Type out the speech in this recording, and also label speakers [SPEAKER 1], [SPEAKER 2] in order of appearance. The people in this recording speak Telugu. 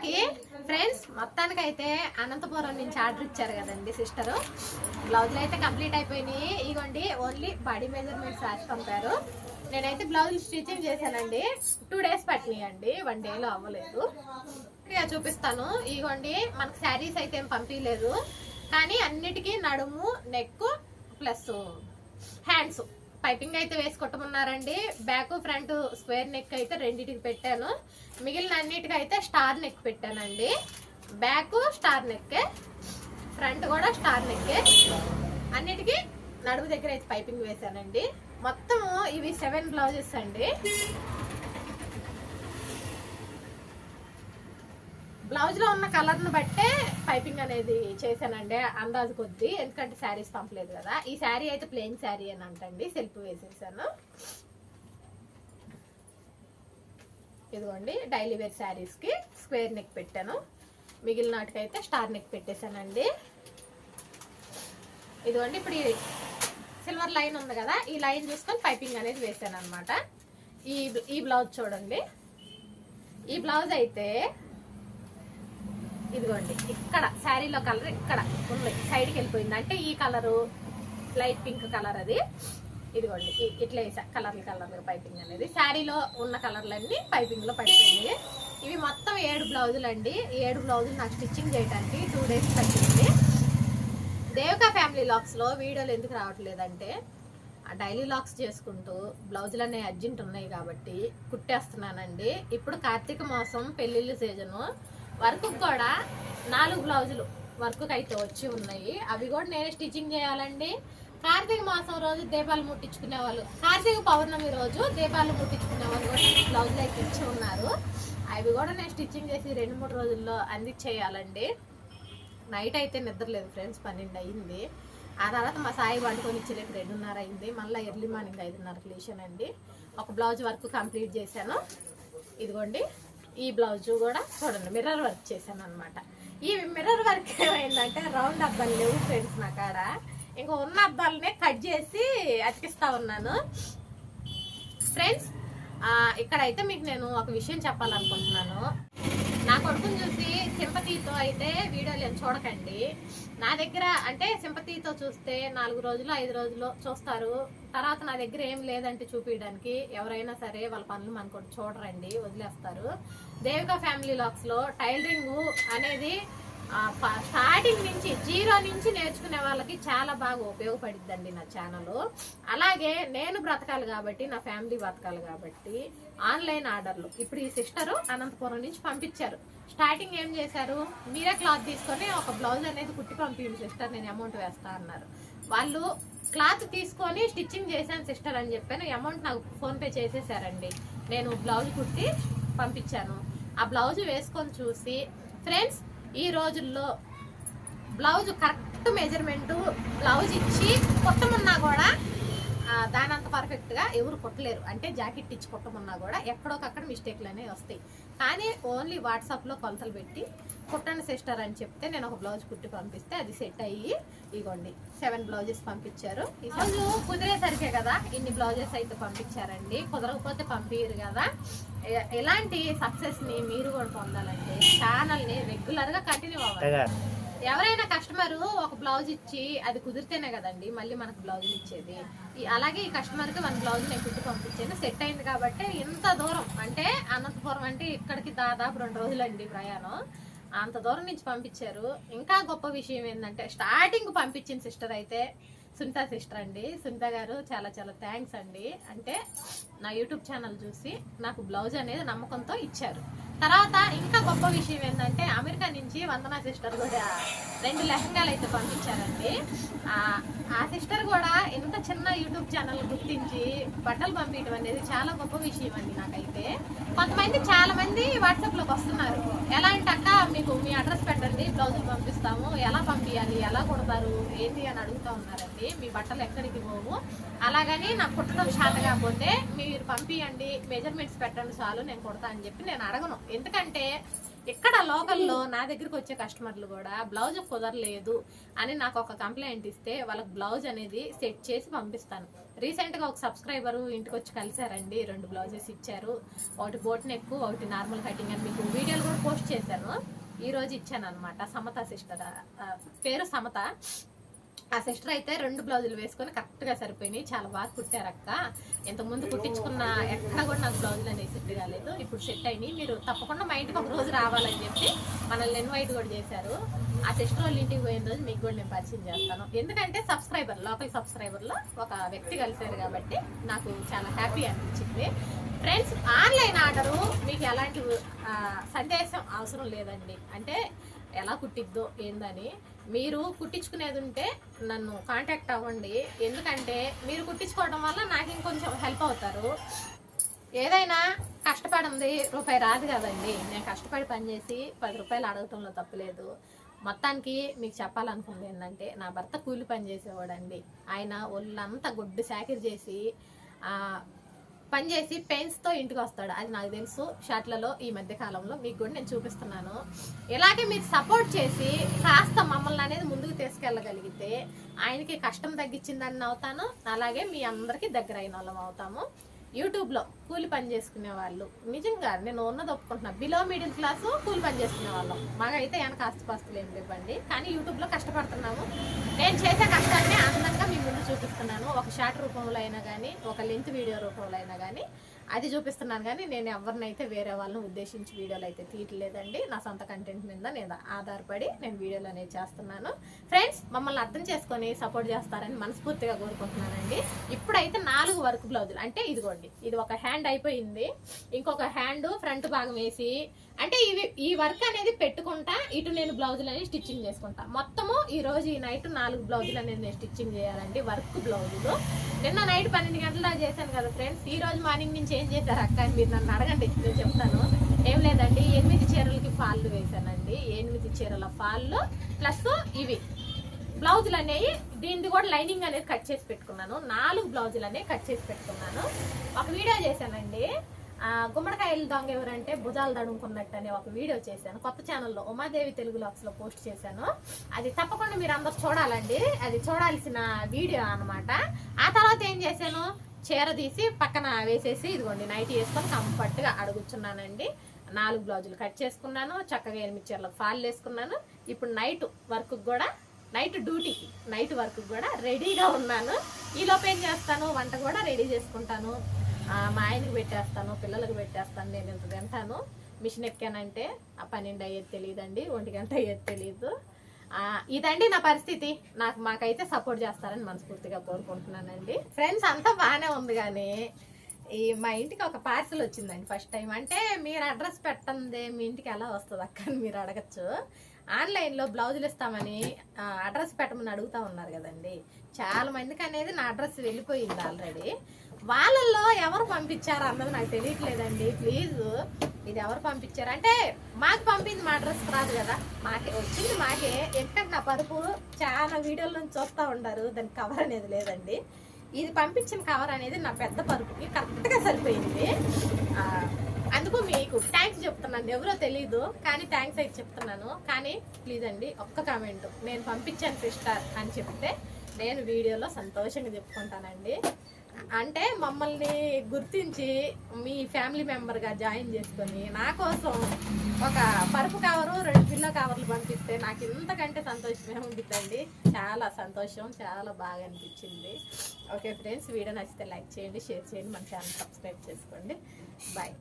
[SPEAKER 1] మనకి ఫ్రెండ్స్ మొత్తానికి అయితే అనంతపురం నుంచి ఆర్డర్ ఇచ్చారు కదండి సిస్టర్. బ్లౌజులు అయితే కంప్లీట్ అయిపోయినాయి. ఇగోండి ఓన్లీ బాడీ మెజర్మెంట్స్ రాసి పంపారు. నేనైతే బ్లౌజ్ స్టిచ్చింగ్ చేశానండి. టూ డేస్ పట్టినాయండి వన్ డేలో అవ్వలేదు. ఇక చూపిస్తాను. ఇగోండి మనకు శారీస్ అయితే ఏం పంపించలేదు కానీ అన్నిటికీ నడుము నెక్ ప్లస్ హ్యాండ్స్. పైపింగ్ అయితే వేసి కొట్టమన్నారండి. బ్యాక్ ఫ్రంట్ స్క్వేర్ నెక్ అయితే రెండింటికి పెట్టాను. మిగిలిన అన్నిటికైతే అయితే స్టార్ నెక్ పెట్టానండి. బ్యాక్ స్టార్ నెక్ ఫ్రంట్ కూడా స్టార్ నెక్. అన్నిటికీ నడుము దగ్గర అయితే పైపింగ్ వేసానండి మొత్తం ఇవి సెవెన్ బ్లౌజెస్ అండి. బ్లౌజ్లో ఉన్న కలర్ను బట్టే పైపింగ్ అనేది చేశానండి అందాజు కొద్ది ఎందుకంటే శారీస్ పంపలేదు కదా. ఈ శారీ అయితే ప్లెయిన్ శారీ అని అంటండి సెల్ఫ్ వేసేసాను. ఇదిగోండి డైలీ వేర్ శారీస్కి స్క్వేర్ నెక్ పెట్టాను. మిగిలిన నాటికైతే స్టార్ నెక్ పెట్టేశానండి. ఇదిగోండి ఇప్పుడు సిల్వర్ లైన్ ఉంది కదా ఈ లైన్ చూసుకొని పైపింగ్ అనేది వేసాను అనమాట ఈ ఈ బ్లౌజ్ చూడండి. ఈ బ్లౌజ్ అయితే ఇదిగోండి ఇక్కడ శారీలో కలర్ ఇక్కడ ఉంది సైడ్కి వెళ్ళిపోయింది. అంటే ఈ కలరు లైట్ పింక్ కలర్ అది. ఇదిగోండి ఇట్లా వేసా కలర్లు కలర్లు పైపింగ్ అనేది. శారీలో ఉన్న కలర్లన్నీ పైపింగ్లో పడిపోయింది ఇవి మొత్తం ఏడు బ్లౌజులు అండి. ఏడు బ్లౌజులు నాకు స్టిచ్చింగ్ చేయడానికి టూ డేస్ పట్టింది. దేవకా ఫ్యామిలీ లాక్స్లో వీడియోలు ఎందుకు రావట్లేదంటే ఆ డైలీ లాక్స్ చేసుకుంటూ బ్లౌజులు అనేవి అర్జెంట్ ఉన్నాయి కాబట్టి కుట్టేస్తున్నానండి. ఇప్పుడు కార్తీక మాసం పెళ్ళిళ్ళ సీజను. వర్క్ కూడా నాలుగు బ్లౌజులు వర్క్ అయితే వచ్చి ఉన్నాయి. అవి కూడా నేనే స్టిచ్చింగ్ చేయాలండి. కార్తీక మాసం రోజు దీపాలు ముట్టించుకునే వాళ్ళు కార్తీక పౌర్ణమి రోజు దీపాలు ముట్టించుకునే వాళ్ళు కూడా బ్లౌజులు అయితే ఇచ్చి ఉన్నారు. అవి కూడా నేను స్టిచ్చింగ్ చేసి రెండు మూడు రోజుల్లో అందించేయాలండి. నైట్ అయితే నిద్రలేదు ఫ్రెండ్స్ పన్నెండు అయింది. ఆ తర్వాత మా సాయి వండుకొని ఇచ్చేరేపు రెండున్నర అయింది. మళ్ళీ ఎర్లీ మార్నింగ్ ఐదున్నర లేచానండి. ఒక బ్లౌజ్ వర్క్ కంప్లీట్ చేశాను. ఇదిగోండి. ఈ బ్లౌజు కూడా చూడండి మిర్రర్ వర్క్ చేశాను అనమాట ఈ మిర్రర్ వర్క్ ఏమైందంటే రౌండ్ అబ్బాలు లేవు ఫ్రెండ్స్ నా కాడ. ఇంకా ఉన్న అబ్బాలనే కట్ చేసి అతికిస్తా ఉన్నాను. ఫ్రెండ్స్ ఇక్కడైతే మీకు నేను ఒక విషయం చెప్పాలనుకుంటున్నాను. నా కొడుకుని సింపతితో అయితే వీడియోలు ఏం చూడకండి. నా దగ్గర అంటే సింపతితో చూస్తే నాలుగు రోజులు ఐదు రోజులు చూస్తారు. తర్వాత నా దగ్గర ఏం లేదంటే చూపించడానికి ఎవరైనా సరే వాళ్ళ పనులు మనకు చూడరండి వదిలేస్తారు. దేవిక ఫ్యామిలీ లాక్స్లో టైలరింగ్ అనేది స్టార్టింగ్ నుంచి జీరో నుంచి నేర్చుకునే వాళ్ళకి చాలా బాగా ఉపయోగపడిద్దండి నా ఛానల్. అలాగే నేను బ్రతకాలి కాబట్టి నా ఫ్యామిలీ బ్రతకాలి కాబట్టి ఆన్లైన్ ఆర్డర్లు. ఇప్పుడు ఈ సిస్టర్ అనంతపురం నుంచి పంపించారు. స్టార్టింగ్ ఏం చేశారు? మీరే క్లాత్ తీసుకొని ఒక బ్లౌజ్ అనేది కుట్టి పంపించండి సిస్టర్ నేను అమౌంట్ వేస్తా అన్నారు. వాళ్ళు క్లాత్ తీసుకొని స్టిచ్చింగ్ చేశాను సిస్టర్ అని చెప్పాను. అమౌంట్ నాకు ఫోన్పే చేసేసారండి. నేను బ్లౌజ్ కుట్టి పంపించాను. ఆ బ్లౌజ్ వేసుకొని చూసి ఫ్రెండ్స్ ఈ రోజుల్లో బ్లౌజ్ కరెక్ట్ మెజర్మెంటు బ్లౌజ్ ఇచ్చి కుట్టమన్నా కూడా దానంత పర్ఫెక్ట్గా ఎవరు కుట్టలేరు. అంటే జాకెట్ ఇచ్చి కుట్టమన్నా కూడా ఎక్కడోకక్కడ మిస్టేక్లు అనేవి వస్తాయి. కానీ ఓన్లీ వాట్సాప్లో కొలతలు పెట్టి కుట్టండి సిస్టర్ అని చెప్తే నేను ఒక బ్లౌజ్ కుట్టి పంపిస్తే అది సెట్ అయ్యి ఇగోండి. సెవెన్ బ్లౌజెస్ పంపించారు. ఈరోజు కుదిరేసరికే కదా ఇన్ని బ్లౌజెస్ అయితే పంపించారండి. కుదరకపోతే పంపించరు కదా. ఎలాంటి సక్సెస్ని మీరు కూడా పొందాలంటే ఛానల్ని రెగ్యులర్గా కంటిన్యూ అవ్వాలి. ఎవరైనా కస్టమర్ ఒక బ్లౌజ్ ఇచ్చి అది కుదిరితేనే కదండి మళ్ళీ మనకు బ్లౌజ్ ఇచ్చేది. అలాగే ఈ కస్టమర్కి మన బ్లౌజ్ నేను కుట్టి పంపించాను సెట్ అయింది కాబట్టి ఇంత దూరం అంటే అనంతపురం అంటే ఇక్కడికి దాదాపు రెండు రోజులండి ప్రయాణం. అంత దూరం నుంచి పంపించారు. ఇంకా గొప్ప విషయం ఏంటంటే స్టార్టింగ్ పంపించిన సిస్టర్ అయితే సునీత సిస్టర్ అండి. సునీత గారు చాలా చాలా థ్యాంక్స్ అండి. అంటే నా యూట్యూబ్ ఛానల్ చూసి నాకు బ్లౌజ్ అనేది నమ్మకంతో ఇచ్చారు. తర్వాత ఇంకా గొప్ప విషయం ఏంటంటే అమెరికా నుంచి వందనా సిస్టర్ కూడా రెండు లెహంగాలు అయితే పంపించారండి. ఆ సిస్టర్ కూడా ఇంత చిన్న యూట్యూబ్ ఛానల్ గుర్తించి బట్టలు పంపించడం అనేది చాలా గొప్ప విషయం అండి నాకైతే. కొంతమంది చాలా మంది వస్తున్నారు. ఎలా అంటే మీకు మీ అడ్రస్ పెట్టండి బ్లౌజులు పంపిస్తాము. ఎలా పంపించాలి ఎలా కుడతారు ఏంటి అని అడుగుతా ఉన్నారండి. మీ బట్టలు ఎక్కడికి పోవు. అలాగని నాకు కుట్టడం శాత కాకపోతే మీరు పంపించండి మెజర్మెంట్స్ పెట్టండి చాలు నేను కుడతా అని చెప్పి నేను అడగను. ఎందుకంటే ఇక్కడ లోకల్లో నా దగ్గరికి వచ్చే కస్టమర్లు కూడా బ్లౌజ్ కుదరలేదు అని నాకు ఒక కంప్లైంట్ ఇస్తే వాళ్ళకి బ్లౌజ్ అనేది సెట్ చేసి పంపిస్తాను. రీసెంట్గా ఒక సబ్స్క్రైబర్ ఇంటికి వచ్చి కలిసారండి రెండు బ్లౌజెస్ ఇచ్చారు. ఒకటి బోట్ నెక్ ఒకటి నార్మల్ కటింగ్ అని మీకు వీడియోలు కూడా పోస్ట్ చేశాను. ఈరోజు ఇచ్చాను అనమాట సమత సిస్టర్ పేరు సమత. ఆ సిస్టర్ అయితే రెండు బ్లౌజులు వేసుకొని కరెక్ట్గా సరిపోయినాయి. చాలా బాగా కుట్టారు అక్క ముందు కుట్టించుకున్న ఎక్కడ కూడా నాకు బ్లౌజులు అనేది సెట్ కాలేదు. ఇప్పుడు సెట్ అయినాయి. మీరు తప్పకుండా మా ఇంటికి ఒక రోజు రావాలని చెప్పి మనల్ని ఇన్వైట్ కూడా చేశారు. ఆ సిస్టర్ వాళ్ళ ఇంటికి పోయిన రోజు మీకు కూడా నేను పరిచయం చేస్తాను. ఎందుకంటే సబ్స్క్రైబర్ లోకల్ సబ్స్క్రైబర్లో ఒక వ్యక్తి కలిశారు కాబట్టి నాకు చాలా హ్యాపీ అనిపించింది. ఫ్రెండ్స్ ఆన్లైన్ ఆర్డరు మీకు ఎలాంటి సందేశం అవసరం లేదండి. అంటే ఎలా కుట్టిద్దో ఏందని మీరు కుట్టించుకునేది ఉంటే నన్ను కాంటాక్ట్ అవ్వండి. ఎందుకంటే మీరు కుట్టించుకోవడం వల్ల నాకు ఇంకొంచెం హెల్ప్ అవుతారు. ఏదైనా కష్టపడింది రూపాయి రాదు కదండి. నేను కష్టపడి పనిచేసి పది రూపాయలు అడగటంలో తప్పలేదు మొత్తానికి మీకు చెప్పాలనుకుంది ఏంటంటే నా భర్త కూలి పని చేసేవాడండి. ఆయన ఒళ్ళంతా గుడ్డు చాకిరి చేసి పనిచేసి పని చేసి పెయిన్స్తో ఇంటికి వస్తాడు అది నాకు తెలుసు. షాట్లలో ఈ మధ్య కాలంలో మీకు కూడా నేను చూపిస్తున్నాను. ఇలాగే మీరు సపోర్ట్ చేసి కాస్త మమ్మల్ని అనేది ముందుకు తీసుకెళ్ళగలిగితే ఆయనకి కష్టం తగ్గించిందని అవుతాను అలాగే మీ అందరికీ దగ్గర అయిన వాళ్ళం అవుతాము. యూట్యూబ్లో కూలి పని చేసుకునే వాళ్ళు. నిజంగా నేను ఉన్నది ఒప్పుకుంటున్నా. బిలో మిడిల్ క్లాస్ కూలి పని చేసుకునే వాళ్ళం. మాకైతే వెనక కాస్తపాస్తులు ఏం లేవండి. కానీ యూట్యూబ్లో కష్టపడుతున్నాము. నేను చేసే కష్టాన్ని అందంగా మీ ముందు చూపిస్తున్నాను. ఒక షార్ట్ రూపంలో అయినా కానీ ఒక లెంత్ వీడియో రూపంలో అయినా కానీ. అది చూపిస్తున్నాను కానీ నేను ఎవరినైతే వేరే వాళ్ళని ఉద్దేశించి వీడియోలు అయితే తీయట్లేదండి నా సొంత కంటెంట్ మీద నేను ఆధారపడి నేను వీడియోలు అనేది చేస్తున్నాను. ఫ్రెండ్స్ మమ్మల్ని అర్థం చేసుకొని సపోర్ట్ చేస్తారని మనస్ఫూర్తిగా కోరుకుంటున్నానండి. ఇప్పుడైతే నాలుగు వర్క్ బ్లౌజులు అంటే ఇదిగోండి ఇది ఒక హ్యాండ్ అయిపోయింది. ఇంకొక హ్యాండ్ ఫ్రంట్ భాగం వేసి అంటే ఇవి ఈ వర్క్ అనేది పెట్టుకుంటా ఇటు నేను బ్లౌజులు అనేది స్టిచ్చింగ్ చేసుకుంటా. మొత్తము ఈ రోజు ఈ నైట్ నాలుగు బ్లౌజులు అనేది నేను స్టిచ్చింగ్ చేయాలండి వర్క్ బ్లౌజులు. నిన్న నైట్ పన్నెండు గంటల చేశాను కదా ఫ్రెండ్స్ ఈ రోజు మార్నింగ్ నుంచి ఏం చేశారు అక్క? మీరు నన్ను అడగండి నేను చెప్తాను. ఏం లేదండి ఎనిమిది చీరలకి ఫాళ్ళు వేశానండి ఎనిమిది చీరల ఫాళ్ళు ప్లస్ ఇవి. బ్లౌజులు అనేవి దీనిది కూడా లైనింగ్ అనేది కట్ చేసి పెట్టుకున్నాను నాలుగు బ్లౌజులు అనేవి కట్ చేసి పెట్టుకున్నాను. ఒక వీడియో చేశానండి గుమ్మడికాయలు దొంగ ఎవరంటే భుజాలు దడుముకున్నట్టు అనే ఒక వీడియో చేశాను. కొత్త ఛానల్లో ఉమాదేవి తెలుగు లాక్స్లో పోస్ట్ చేశాను. అది తప్పకుండా మీరు అందరు చూడాలండి. అది చూడాల్సిన వీడియో అనమాట ఆ తర్వాత ఏం చేశాను? చీర తీసి పక్కన వేసేసి ఇదిగోండి నైట్ వేసుకొని కంఫర్ట్గా అడుగుచున్నానండి. నాలుగు బ్లౌజులు కట్ చేసుకున్నాను చక్కగా ఎనిమిది చీరలకు ఫాల్ వేసుకున్నాను. ఇప్పుడు నైట్ వర్క్ కూడా నైట్ డ్యూటీకి నైట్ వర్క్ కూడా రెడీగా ఉన్నాను. ఈలోపు ఏం చేస్తాను? వంట కూడా రెడీ చేసుకుంటాను. మా ఆయనకి పెట్టేస్తాను పిల్లలకు పెట్టేస్తాను నేను ఇంత తింటాను. మిషన్ ఎక్కానంటే ఆ పన్నెండు అయ్యేది తెలియదండి ఒంటి గంట అయ్యేది తెలియదు ఇదండి నా పరిస్థితి. నాకు మాకైతే సపోర్ట్ చేస్తారని మనస్ఫూర్తిగా కోరుకుంటున్నానండి. ఫ్రెండ్స్ అంతా బాగానే ఉంది కానీ ఈ మా ఇంటికి ఒక పార్సిల్ వచ్చిందండి ఫస్ట్ టైం అంటే మీరు అడ్రస్ పెట్టందే మీ ఇంటికి ఎలా వస్తుంది అక్క అని మీరు అడగచ్చు. ఆన్లైన్లో బ్లౌజులు ఇస్తామని అడ్రస్ పెట్టమని అడుగుతా ఉన్నారు కదండి. చాలా మందికి అనేది నా అడ్రస్ వెళ్ళిపోయింది ఆల్రెడీ వాళ్ళల్లో ఎవరు పంపించారు అన్నది నాకు తెలియట్లేదండి. ప్లీజ్ ఇది ఎవరు పంపించారు? అంటే మాకు పంపింది మా అడ్రస్ రాదు కదా. మాకే వచ్చింది మాకే. ఎందుకంటే నా పరుపు చాలా వీడియోల నుంచి చూస్తూ ఉంటారు. దానికి కవర్ అనేది లేదండి. ఇది పంపించిన కవర్ అనేది నా పెద్ద పరుపుకి కరెక్ట్గా సరిపోయింది. అందుకు మీకు థ్యాంక్స్ చెప్తున్నాను. ఎవరో తెలీదు కానీ థ్యాంక్స్ అయితే చెప్తున్నాను. కానీ ప్లీజ్ అండి ఒక్క కామెంట్ నేను పంపించాను సిస్టర్ అని చెప్తే నేను వీడియోలో సంతోషంగా చెప్పుకుంటానండి. అంటే మమ్మల్ని గుర్తించి మీ ఫ్యామిలీ మెంబర్గా జాయిన్ చేసుకొని నా కోసం ఒక పరుపు కవరు రెండు పిల్లో కవర్లు పంపిస్తే నాకు ఇంతకంటే సంతోషమే ఉంటుందండి చాలా సంతోషం చాలా బాగా అనిపించింది. ఓకే ఫ్రెండ్స్ వీడియో నచ్చితే లైక్ చేయండి షేర్ చేయండి మన ఛానల్ సబ్స్క్రైబ్ చేసుకోండి. బాయ్.